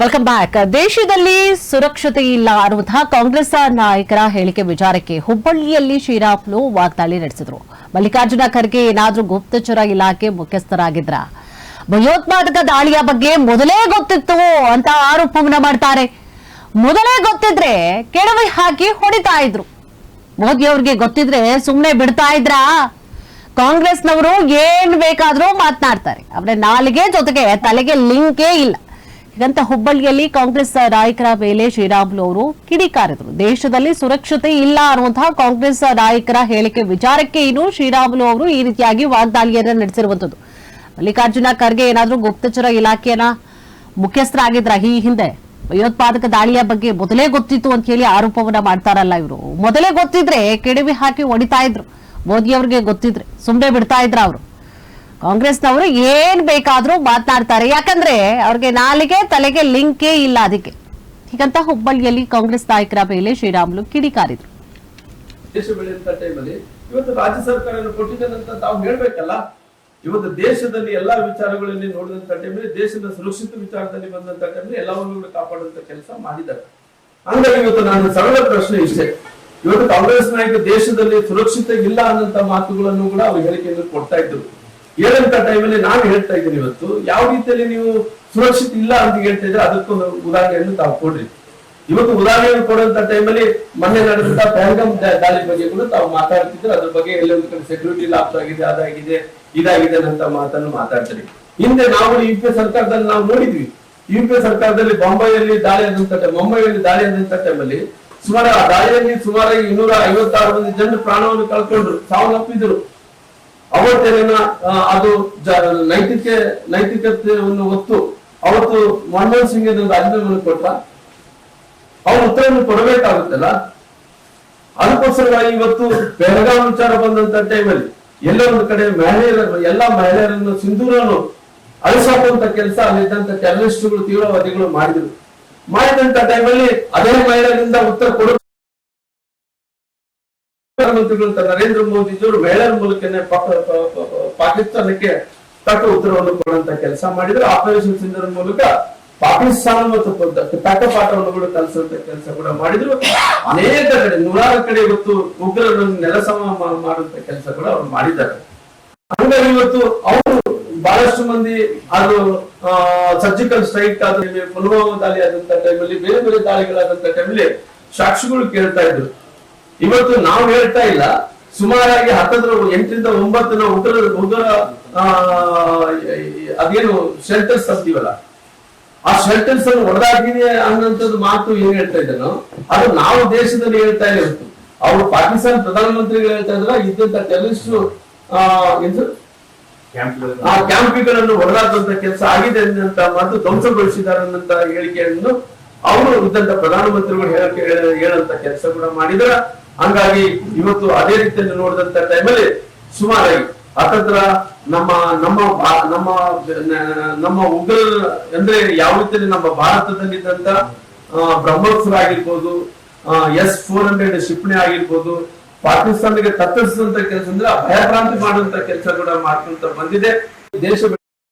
Welcome back ದೇಶದಲ್ಲಿ ಸುರಕ್ಷತೆ ಇಲ್ಲ ಅನ್ನುವಂತಹ ಕಾಂಗ್ರೆಸ್ ನಾಯಕರ ಹೇಳಿಕೆ ವಿಚಾರಕ್ಕೆ ಹುಬ್ಬಳ್ಳಿಯಲ್ಲಿ ಶ್ರೀರಾಮುಲು ವಾಗ್ದಾಳಿ ನಡೆಸಿದ್ರು. ಮಲ್ಲಿಕಾರ್ಜುನ ಖರ್ಗೆ ಏನಾದ್ರೂ ಗುಪ್ತಚರ ಇಲಾಖೆ ಮುಖ್ಯಸ್ಥರಾಗಿದ್ರ. ಭಯೋತ್ಪಾದಕ ದಾಳಿಯ ಬಗ್ಗೆ ಮೊದಲೇ ಗೊತ್ತಿತ್ತು ಅಂತ ಆರೋಪವನ್ನ ಮಾಡ್ತಾರೆ. ಮೊದಲೇ ಗೊತ್ತಿದ್ರೆ ಕೆಡವಿ ಹಾಕಿ ಹೊಡಿತಾ ಇದ್ರು. ಮೋದಿ ಅವ್ರಿಗೆ ಗೊತ್ತಿದ್ರೆ ಸುಮ್ಮನೆ ಬಿಡ್ತಾ ಇದ್ರಾ? ಕಾಂಗ್ರೆಸ್ನವರು ಏನ್ ಬೇಕಾದ್ರೂ ಮಾತನಾಡ್ತಾರೆ. ಅವರ ನಾಲಿಗೆ ಜೊತೆಗೆ ತಲೆಗೆ ಲಿಂಕೇ ಇಲ್ಲ. ಹೀಗಂತ ಹುಬ್ಬಳ್ಳಿಯಲ್ಲಿ ಕಾಂಗ್ರೆಸ್ ನಾಯಕರ ಮೇಲೆ ಶ್ರೀರಾಮುಲು ಅವರು ಕಿಡಿಕಾರಿದ್ರು ದೇಶದಲ್ಲಿ ಸುರಕ್ಷತೆ ಇಲ್ಲ ಅನ್ನುವಂತಹ ಕಾಂಗ್ರೆಸ್ ನಾಯಕರ ಹೇಳಿಕೆ ವಿಚಾರಕ್ಕೆ ಇನ್ನು ಶ್ರೀರಾಮುಲು ಅವರು ಈ ರೀತಿಯಾಗಿ ವಾಗ್ದಾಳಿಯನ್ನ ನಡೆಸಿರುವಂತದ್ದು ಮಲ್ಲಿಕಾರ್ಜುನ ಖರ್ಗೆ ಏನಾದರೂ ಗುಪ್ತಚರ ಇಲಾಖೆಯನ್ನ ಮುಖ್ಯಸ್ಥರಾಗಿದ್ರ ಈ ಹಿಂದೆ ಭಯೋತ್ಪಾದಕ ದಾಳಿಯ ಬಗ್ಗೆ ಮೊದಲೇ ಗೊತ್ತಿತ್ತು ಅಂತ ಹೇಳಿ ಆರೋಪವನ್ನ ಮಾಡ್ತಾರಲ್ಲ ಇವರು. ಮೊದಲೇ ಗೊತ್ತಿದ್ರೆ ಕೆಡವಿ ಹಾಕಿ ಹೊಡಿತಾ ಇದ್ರು. ಮೋದಿ ಅವ್ರಿಗೆ ಗೊತ್ತಿದ್ರೆ ಸುಮ್ಮನೆ ಬಿಡ್ತಾ ಇದ್ರ ಅವರು. ಕಾಂಗ್ರೆಸ್ನವರು ಏನ್ ಬೇಕಾದ್ರೂ ಮಾತನಾಡ್ತಾರೆ. ಯಾಕಂದ್ರೆ ಅವ್ರಿಗೆ ನಾಲಿಗೆ ತಲೆಗೆ ಲಿಂಕೇ ಇಲ್ಲ ಅದಕ್ಕೆ. ಹೀಗಂತ ಹುಬ್ಬಳ್ಳಿಯಲ್ಲಿ ಕಾಂಗ್ರೆಸ್ ನಾಯಕರ ಮೇಲೆ ಶ್ರೀರಾಮುಲು ಕಿಡಿಕಾರಿದ್ರು. ಇವತ್ತು ರಾಜ್ಯ ಸರ್ಕಾರ ಕೊಟ್ಟಿದ್ದಂತ ತಾವು ಹೇಳ್ಬೇಕಲ್ಲ, ಇವತ್ತು ದೇಶದಲ್ಲಿ ಎಲ್ಲಾ ವಿಚಾರಗಳಲ್ಲಿ ನೋಡಿದಂತ ಟೈಮಲ್ಲಿ ದೇಶದ ಸುರಕ್ಷಿತ ವಿಚಾರದಲ್ಲಿ ಬಂದಂತ ಟೈಮಲ್ಲಿ ಎಲ್ಲವನ್ನು ಕೂಡ ಕಾಪಾಡುವಂತ ಕೆಲಸ ಮಾಡಿದ್ದಾರೆ. ಹಂಗಾಗಿ ಇವತ್ತು ನಾನು ಸರಳ ಪ್ರಶ್ನೆ ಇಷ್ಟೇ. ಇವತ್ತು ಕಾಂಗ್ರೆಸ್ ನಾಯಕ ದೇಶದಲ್ಲಿ ಸುರಕ್ಷಿತ ಇಲ್ಲ ಅನ್ನಂತ ಮಾತುಗಳನ್ನು ಕೂಡ ಅವರು ಹೇಳಿಕೆಯನ್ನು ಕೊಡ್ತಾ ಇದ್ರು. ಹೇಳಂತ ಟೈಮಲ್ಲಿ ನಾನು ಹೇಳ್ತಾ ಇದ್ದೀನಿ ಇವತ್ತು, ಯಾವ ರೀತಿಯಲ್ಲಿ ನೀವು ಸುರಕ್ಷಿತ ಇಲ್ಲ ಅಂತ ಹೇಳ್ತಾ ಇದ್ರೆ ಅದಕ್ಕೊಂದು ಉದಾಹರಣೆಯನ್ನು ತಾವು ಕೊಡ್ರಿ. ಇವತ್ತು ಉದಾಹರಣೆ ಕೊಡುವಂತ ಟೈಮಲ್ಲಿ ಮೊನ್ನೆ ನಡೆದಂತ ಪ್ಯಾಂಗಮ್ ದಾಳಿ ಬಗ್ಗೆ ಕೂಡ ತಾವು ಮಾತಾಡ್ತಿದ್ರೆ. ಅದ್ರ ಬಗ್ಗೆ ಎಲ್ಲೊಂದು ಕಡೆ ಸೆಕ್ಯೂರಿಟಿ ಲಾಪ್ಸ್ ಆಗಿದೆ, ಅದಾಗಿದೆ, ಇದಾಗಿದೆ ಅಂತ ಮಾತನ್ನು ಮಾತಾಡ್ತಾರೆ. ಹಿಂದೆ ನಾವು ಯು ಪಿ ಸರ್ಕಾರದಲ್ಲಿ ನಾವು ನೋಡಿದ್ವಿ. ಯು ಪಿ ಸರ್ಕಾರದಲ್ಲಿ ಬಾಂಬೈಯಲ್ಲಿ ದಾಳಿ ಆದಂತ ಟೈಮ್ ಮುಂಬೈಯಲ್ಲಿ ದಾಳಿ ಆದಂತ ಟೈಮಲ್ಲಿ ಸುಮಾರು ಆ ದಾಳಿಯಲ್ಲಿ ಸುಮಾರು ಇನ್ನೂರ ಐವತ್ತಾರು ಮಂದಿ ಜನರು ಪ್ರಾಣವನ್ನು ಕಳ್ಕೊಂಡ್ರು, ಸಾವನ್ನಪ್ಪಿದ್ರು. ಅವತ್ತೇನ ಅದು ನೈತಿಕ, ನೈತಿಕತೆಯನ್ನು ಹೊತ್ತು ಅವತ್ತು ಮನಮೋಹನ್ ಸಿಂಗ್ ರಾಜೀನಾಮೆಯನ್ನು ಕೊಟ್ಟ ಅವ್ರ ಉತ್ತರವನ್ನು ಕೊಡಬೇಕಾಗುತ್ತಲ್ಲ? ಅದಕ್ಕೋಸ್ಕರವಾಗಿ ಇವತ್ತು ಬೆಳಗಾವಿ ವಿಚಾರ ಬಂದಂತ ಟೈಮಲ್ಲಿ ಎಲ್ಲ ಒಂದು ಕಡೆ ಮಹಿಳೆಯರ, ಎಲ್ಲಾ ಮಹಿಳೆಯರನ್ನು ಸಿಂಧೂರನ್ನು ಅಳಿಸಾಕುವಂತ ಕೆಲಸ ಅಲ್ಲಿದ್ದಂತ ಟೆರರಿಸ್ಟ್ಗಳು ತೀವ್ರವಾದಿಗಳು ಮಾಡಿದ್ರು. ಮಾಡಿದಂತ ಟೈಮಲ್ಲಿ ಅದೇ ಮಹಿಳೆಯರಿಂದ ಉತ್ತರ ಕೊಡ ಪ್ರಧಾನಮಂತ್ರಿಗಳು ನರೇಂದ್ರ ಮೋದಿಜಿಯವರು ಮಹಿಳೆಯರ ಮೂಲಕನೇ ಪಾಕಿಸ್ತಾನಕ್ಕೆ ತಕ್ಕ ಉತ್ತರವನ್ನು ಕೊಡುವಂತ ಕೆಲಸ ಮಾಡಿದ್ರು. ಆಪರೇಷನ್ ಸಿಂಧರ್ ಮೂಲಕ ಪಾಕಿಸ್ತಾನ ಮತ್ತು ತಕ್ಕ ಪಾಠವನ್ನು ಕೂಡ ಕಲಿಸುವಂತ ಕೆಲಸ ಕೂಡ ಮಾಡಿದ್ರು. ಅನೇಕ ಕಡೆ, ನೂರಾರು ಕಡೆ ಇವತ್ತು ಉಗ್ರರನ್ನು ನೆಲಸಮ ಮಾಡುವಂತ ಕೆಲಸ ಕೂಡ ಅವರು ಮಾಡಿದ್ದಾರೆ. ಹಂಗಾಗಿ ಇವತ್ತು ಅವರು ಬಹಳಷ್ಟು ಮಂದಿ ಅದು ಸರ್ಜಿಕಲ್ ಸ್ಟ್ರೈಕ್ ಆದ ಪುಲ್ವಾಮಾ ದಾಳಿ ಆದಂತ ಟೈಮಲ್ಲಿ ಬೇರೆ ಬೇರೆ ದಾಳಿಗಳಾದಂತ ಟೈಮಲ್ಲಿ ಸಾಕ್ಷಿಗಳು ಕೇಳ್ತಾ ಇದ್ರು. ಇವತ್ತು ನಾವು ಹೇಳ್ತಾ ಇಲ್ಲ. ಸುಮಾರಾಗಿ ಹತ್ತತ್ರ ಎಂಟರಿಂದ ಒಂಬತ್ತು ನಾವು ಉಗ್ರ ಉಗ್ರ ಆ, ಅದೇನು ಶೆಲ್ಟರ್ಸ್ ಅಂತೀವಲ್ಲ ಆ ಶೆಲ್ಟರ್ಸ್ ಅನ್ನು ಹೊಡೆದಾಕಿದೆ ಅನ್ನೋಂಥದ್ದು ಮಾತು ಏನ್ ಹೇಳ್ತಾ ಇದ್ದಾನೋ ಅದು ನಾವು ದೇಶದಲ್ಲಿ ಹೇಳ್ತಾ ಇಲ್ಲ ಅವರು ಪಾಕಿಸ್ತಾನ ಪ್ರಧಾನಮಂತ್ರಿಗಳು ಹೇಳ್ತಾ ಇದ್ರ ಇದ್ದಂತ ಟೆರರಿಸ್ಟ್ ಎಂದು ಆ ಕ್ಯಾಂಪಿಗಳನ್ನು ಹೊಡೆದಾಕುವಂತ ಕೆಲಸ ಆಗಿದೆ ಅಂತ ಮಾತು ಧ್ವಂಸಗೊಳಿಸಿದ್ದಾರೆ ಅನ್ನಂತ ಹೇಳಿಕೆಯನ್ನು ಅವರು ಇದ್ದಂತ ಪ್ರಧಾನಮಂತ್ರಿಗಳು ಹೇಳಕ್ಕೆ ಹೇಳಂತ ಕೆಲಸ ಕೂಡ ಮಾಡಿದ್ರ ಹಂಗಾಗಿ ಇವತ್ತು ಅದೇ ರೀತಿಯಲ್ಲಿ ನೋಡಿದಂತ ಟೈಮಲ್ಲಿ ಸುಮಾರಾಗಿ ಅತಂತ್ರ ನಮ್ಮ ನಮ್ಮ ನಮ್ಮ ನಮ್ಮ ಉಗ್ರ ಅಂದ್ರೆ ಯಾವ ರೀತಿಯಲ್ಲಿ ನಮ್ಮ ಭಾರತದಲ್ಲಿದ್ದಂತ ಬ್ರಹ್ಮೋತ್ಸವ ಆಗಿರ್ಬೋದು ಎಸ್ ಫೋರ್ ಹಂಡ್ರೆಡ್ ಕ್ಷಿಪಣಿ ಆಗಿರ್ಬೋದು ಪಾಕಿಸ್ತಾನಿಗೆ ತತ್ತರಿಸಿದಂತ ಕೆಲಸ ಅಂದ್ರೆ ಭಯಭ್ರಾಂತಿ ಮಾಡುವಂತ ಕೆಲಸ ಕೂಡ ಮಾಡ್ಕೊಂತ ಬಂದಿದೆ. ದೇಶ